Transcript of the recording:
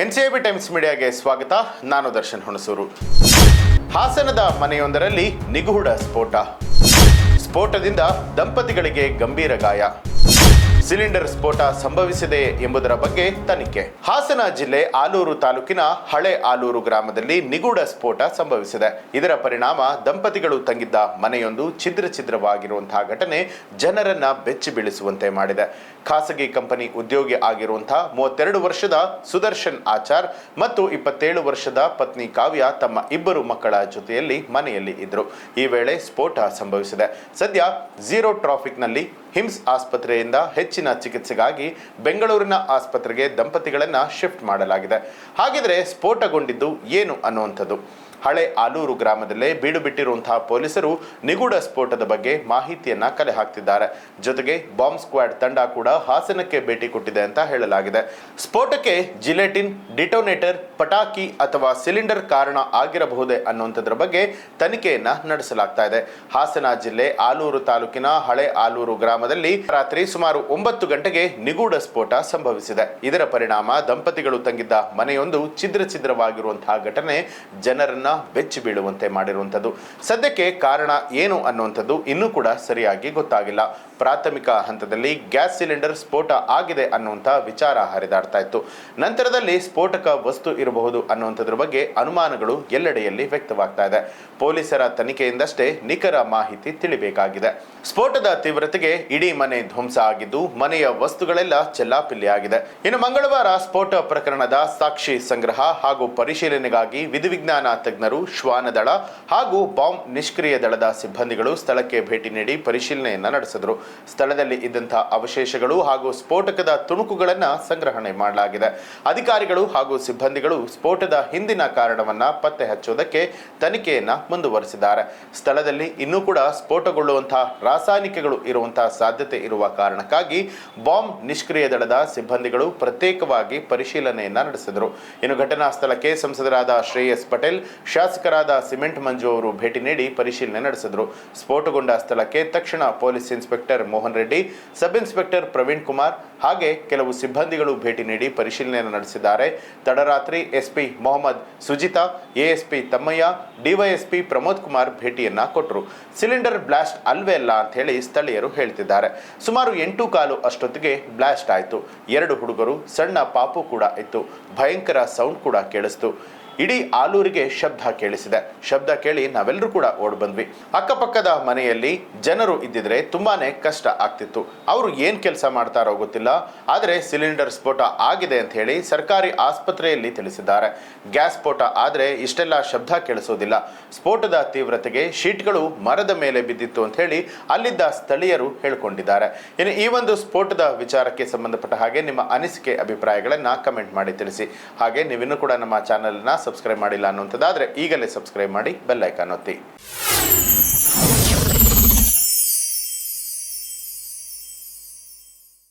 NCIB times ಮೀಡಿಯಾಗೆ ಸ್ವಾಗತ. ನಾನು ದರ್ಶನ್ ಹುಣಸೂರು. ಹಾಸನದ ಮನೆಯೊಂದರಲ್ಲಿ ನಿಗೂಢ ಸ್ಫೋಟ. ಸ್ಫೋಟದಿಂದ ದಂಪತಿಗಳಿಗೆ ಗಂಭೀರ ಗಾಯ. ಸಿಲಿಂಡರ್ ಸ್ಫೋಟ ಸಂಭವಿಸಿದೆ ಎಂಬುದರ ಬಗ್ಗೆ ತನಿಖೆ. ಹಾಸನ ಜಿಲ್ಲೆ ಆಲೂರು ತಾಲೂಕಿನ ಹಳೆ ಆಲೂರು ಗ್ರಾಮದಲ್ಲಿ ನಿಗೂಢ ಸ್ಫೋಟ ಸಂಭವಿಸಿದೆ. ಇದರ ಪರಿಣಾಮ ದಂಪತಿಗಳು ತಂಗಿದ್ದ ಮನೆಯೊಂದು ಛಿದ್ರ ಛಿದ್ರವಾಗಿರುವಂತಹ ಘಟನೆ ಜನರನ್ನ ಬೆಚ್ಚಿ ಬೀಳಿಸುವಂತೆ ಮಾಡಿದೆ. ಖಾಸಗಿ ಕಂಪನಿ ಉದ್ಯೋಗಿ ಆಗಿರುವಂತಹ ಮೂವತ್ತೆರಡು ವರ್ಷದ ಸುದರ್ಶನ್ ಆಚಾರ್ ಮತ್ತು ಇಪ್ಪತ್ತೇಳು ವರ್ಷದ ಪತ್ನಿ ಕಾವ್ಯ ತಮ್ಮ ಇಬ್ಬರು ಮಕ್ಕಳ ಜೊತೆಯಲ್ಲಿ ಮನೆಯಲ್ಲಿ ಇದ್ರು. ಈ ವೇಳೆ ಸ್ಫೋಟ ಸಂಭವಿಸಿದೆ. ಸದ್ಯ ಝೀರೋ ಟ್ರಾಫಿಕ್ನಲ್ಲಿ ಹಿಮ್ಸ್ ಆಸ್ಪತ್ರೆಯಿಂದ ಹೆಚ್ಚಿನ ಚಿಕಿತ್ಸೆಗಾಗಿ ಬೆಂಗಳೂರಿನ ಆಸ್ಪತ್ರೆಗೆ ದಂಪತಿಗಳನ್ನು ಶಿಫ್ಟ್ ಮಾಡಲಾಗಿದೆ. ಹಾಗಿದ್ರೆ ಸ್ಫೋಟಗೊಂಡಿದ್ದು ಏನು ಅನ್ನುವಂಥದ್ದು? ಹಳೆ ಆಲೂರು ಗ್ರಾಮದಲ್ಲೇ ಬೀಡು ಬಿಟ್ಟಿರುವಂತಹ ಪೊಲೀಸರು ನಿಗೂಢ ಸ್ಫೋಟದ ಬಗ್ಗೆ ಮಾಹಿತಿಯನ್ನ ಕಲೆ ಹಾಕ್ತಿದ್ದಾರೆ. ಜೊತೆಗೆ ಬಾಂಬ್ ಸ್ಕ್ವಾಡ್ ತಂಡ ಕೂಡ ಹಾಸನಕ್ಕೆ ಭೇಟಿ ಕೊಟ್ಟಿದೆ ಅಂತ ಹೇಳಲಾಗಿದೆ. ಸ್ಫೋಟಕ್ಕೆ ಜಿಲೆಟಿನ್, ಡಿಟೋನೇಟರ್, ಪಟಾಕಿ ಅಥವಾ ಸಿಲಿಂಡರ್ ಕಾರಣ ಆಗಿರಬಹುದೇ ಅನ್ನುವಂಥದ್ರ ಬಗ್ಗೆ ತನಿಖೆಯನ್ನ ನಡೆಸಲಾಗ್ತಾ ಇದೆ. ಹಾಸನ ಜಿಲ್ಲೆ ಆಲೂರು ತಾಲೂಕಿನ ಹಳೆ ಆಲೂರು ಗ್ರಾಮದಲ್ಲಿ ರಾತ್ರಿ ಸುಮಾರು ಒಂಬತ್ತು ಗಂಟೆಗೆ ನಿಗೂಢ ಸ್ಫೋಟ ಸಂಭವಿಸಿದೆ. ಇದರ ಪರಿಣಾಮ ದಂಪತಿಗಳು ತಂಗಿದ್ದ ಮನೆಯೊಂದು ಛಿದ್ರ ಛಿದ್ರವಾಗಿರುವಂತಹ ಘಟನೆ ಜನರನ್ನ ಬೆಚ್ಚಿ ಬೀಳುವಂತೆ ಮಾಡಿರುವಂಥದ್ದು. ಸದ್ಯಕ್ಕೆ ಕಾರಣ ಏನು ಅನ್ನುವಂಥದ್ದು ಇನ್ನೂ ಕೂಡ ಸರಿಯಾಗಿ ಗೊತ್ತಾಗಿಲ್ಲ. ಪ್ರಾಥಮಿಕ ಹಂತದಲ್ಲಿ ಗ್ಯಾಸ್ ಸಿಲಿಂಡರ್ ಸ್ಫೋಟ ಆಗಿದೆ ಅನ್ನುವಂಥ ವಿಚಾರ ಹರಿದಾಡ್ತಾ ಇತ್ತು. ನಂತರದಲ್ಲಿ ಸ್ಫೋಟಕ ವಸ್ತು ಇರಬಹುದು ಅನ್ನುವಂಥದ್ರ ಬಗ್ಗೆ ಅನುಮಾನಗಳು ಎಲ್ಲೆಡೆಯಲ್ಲಿ ವ್ಯಕ್ತವಾಗ್ತಾ ಇದೆ. ಪೊಲೀಸರ ತನಿಖೆಯಿಂದಷ್ಟೇ ನಿಖರ ಮಾಹಿತಿ ತಿಳಿಬೇಕಾಗಿದೆ. ಸ್ಫೋಟದ ತೀವ್ರತೆಗೆ ಇಡೀ ಮನೆ ಧ್ವಂಸ ಆಗಿದ್ದು ಮನೆಯ ವಸ್ತುಗಳೆಲ್ಲ ಚೆಲ್ಲಾಪಿಲ್ಲಿಯಾಗಿದೆ. ಇನ್ನು ಮಂಗಳವಾರ ಸ್ಫೋಟ ಪ್ರಕರಣದ ಸಾಕ್ಷಿ ಸಂಗ್ರಹ ಹಾಗೂ ಪರಿಶೀಲನೆಗಾಗಿ ವಿಧಿವಿಜ್ಞಾನ ತಜ್ಞರು ಶ್ವಾನದಳ ಹಾಗೂ ಬಾಂಬ್ ನಿಷ್ಕ್ರಿಯ ದಳದ ಸಿಬ್ಬಂದಿಗಳು ಸ್ಥಳಕ್ಕೆ ಭೇಟಿ ನೀಡಿ ಪರಿಶೀಲನೆಯನ್ನು ನಡೆಸಿದರು. ಸ್ಥಳದಲ್ಲಿ ಇದ್ದಂತಹ ಅವಶೇಷಗಳು ಹಾಗೂ ಸ್ಫೋಟಕದ ತುಣುಕುಗಳನ್ನು ಸಂಗ್ರಹಣೆ ಮಾಡಲಾಗಿದೆ. ಅಧಿಕಾರಿಗಳು ಹಾಗೂ ಸಿಬ್ಬಂದಿಗಳು ಸ್ಫೋಟದ ಹಿಂದಿನ ಕಾರಣವನ್ನು ಪತ್ತೆ ಹಚ್ಚುವುದಕ್ಕೆ ತನಿಖೆಯನ್ನು ಮುಂದುವರೆಸಿದ್ದಾರೆ. ಸ್ಥಳದಲ್ಲಿ ಇನ್ನೂ ಕೂಡ ಸ್ಫೋಟಗೊಳ್ಳುವಂತಹ ರಾಸಾಯನಿಕಗಳು ಇರುವಂತಹ ಸಾಧ್ಯತೆ ಇರುವ ಕಾರಣಕ್ಕಾಗಿ ಬಾಂಬ್ ನಿಷ್ಕ್ರಿಯ ದಳದ ಸಿಬ್ಬಂದಿಗಳು ಪ್ರತ್ಯೇಕವಾಗಿ ಪರಿಶೀಲನೆಯನ್ನು ನಡೆಸಿದರು. ಇನ್ನು ಘಟನಾ ಸ್ಥಳಕ್ಕೆ ಸಂಸದರಾದ ಶ್ರೇಯಸ್ ಪಟೇಲ್ ಶಾಸಕರಾದ ಸಿಮೆಂಟ್ ಮಂಜು ಅವರು ಭೇಟಿ ನೀಡಿ ಪರಿಶೀಲನೆ ನಡೆಸಿದರು. ಸ್ಫೋಟಗೊಂಡ ಸ್ಥಳಕ್ಕೆ ತಕ್ಷಣ police inspector Mohan Reddy, sub inspector Praveen Kumar ಹಾಗೆ ಕೆಲವು ಸಿಬ್ಬಂದಿಗಳು ಭೇಟಿ ನೀಡಿ ಪರಿಶೀಲನೆಯನ್ನು ನಡೆಸಿದ್ದಾರೆ. ತಡರಾತ್ರಿ SP Mohammad Sujita, ASP Thammayya, DYSP Pramod Kumar ಭೇಟಿಯನ್ನ ಕೊಟ್ಟರು. ಸಿಲಿಂಡರ್ ಬ್ಲಾಸ್ಟ್ ಅಲ್ವೇ ಅಲ್ಲ ಅಂತ ಹೇಳಿ ಸ್ಥಳೀಯರು ಹೇಳ್ತಿದ್ದಾರೆ. ಸುಮಾರು ಎಂಟು ಕಾಲು ಅಷ್ಟೊತ್ತಿಗೆ ಬ್ಲಾಸ್ಟ್ ಆಯಿತು. ಎರಡು ಹುಡುಗರು, ಸಣ್ಣ ಪಾಪು ಕೂಡ ಇತ್ತು. ಭಯಂಕರ ಸೌಂಡ್ ಕೂಡ ಕೇಳಿಸ್ತು. ಇಡೀ ಆಲೂರಿಗೆ ಶಬ್ದ ಕೇಳಿಸಿದೆ. ಶಬ್ದ ಕೇಳಿ ನಾವೆಲ್ಲರೂ ಕೂಡ ಓಡ್ ಬಂದ್ವಿ ಅಕ್ಕಪಕ್ಕದ ಮನೆಯಲ್ಲಿ ಜನರು ಇದ್ದಿದ್ರೆ ತುಂಬಾನೇ ಕಷ್ಟ ಆಗ್ತಿತ್ತು. ಅವರು ಏನ್ ಕೆಲಸ ಮಾಡ್ತಾರೋ ಗೊತ್ತಿಲ್ಲ. ಆದರೆ ಸಿಲಿಂಡರ್ ಸ್ಫೋಟ ಆಗಿದೆ ಅಂತ ಹೇಳಿ ಸರ್ಕಾರಿ ಆಸ್ಪತ್ರೆಯಲ್ಲಿ ತಿಳಿಸಿದ್ದಾರೆ. ಗ್ಯಾಸ್ ಸ್ಫೋಟ ಆದರೆ ಇಷ್ಟೆಲ್ಲ ಶಬ್ದ ಕೇಳಿಸೋದಿಲ್ಲ. ಸ್ಫೋಟದ ತೀವ್ರತೆಗೆ ಶೀಟ್ಗಳು ಮರದ ಮೇಲೆ ಬಿದ್ದಿತ್ತು ಅಂತ ಹೇಳಿ ಅಲ್ಲಿದ್ದ ಸ್ಥಳೀಯರು ಹೇಳಿಕೊಂಡಿದ್ದಾರೆ. ಇನ್ನು ಈ ಒಂದು ಸ್ಫೋಟದ ವಿಚಾರಕ್ಕೆ ಸಂಬಂಧಪಟ್ಟ ಹಾಗೆ ನಿಮ್ಮ ಅನಿಸಿಕೆ ಅಭಿಪ್ರಾಯಗಳನ್ನ ಕಮೆಂಟ್ ಮಾಡಿ ತಿಳಿಸಿ. ಹಾಗೆ ನೀವಿನ್ನೂ ಕೂಡ ನಮ್ಮ ಚಾನೆಲ್ನ ಸಬ್ಸ್ಕ್ರೈಬ್ ಮಾಡಿಲ್ಲ ಅನ್ನುವಂಥದ್ದಾದರೆ ಈಗಲೇ ಸಬ್ಸ್ಕ್ರೈಬ್ ಮಾಡಿ ಬೆಲ್ ಐಕಾನ್ ಒತ್ತಿ.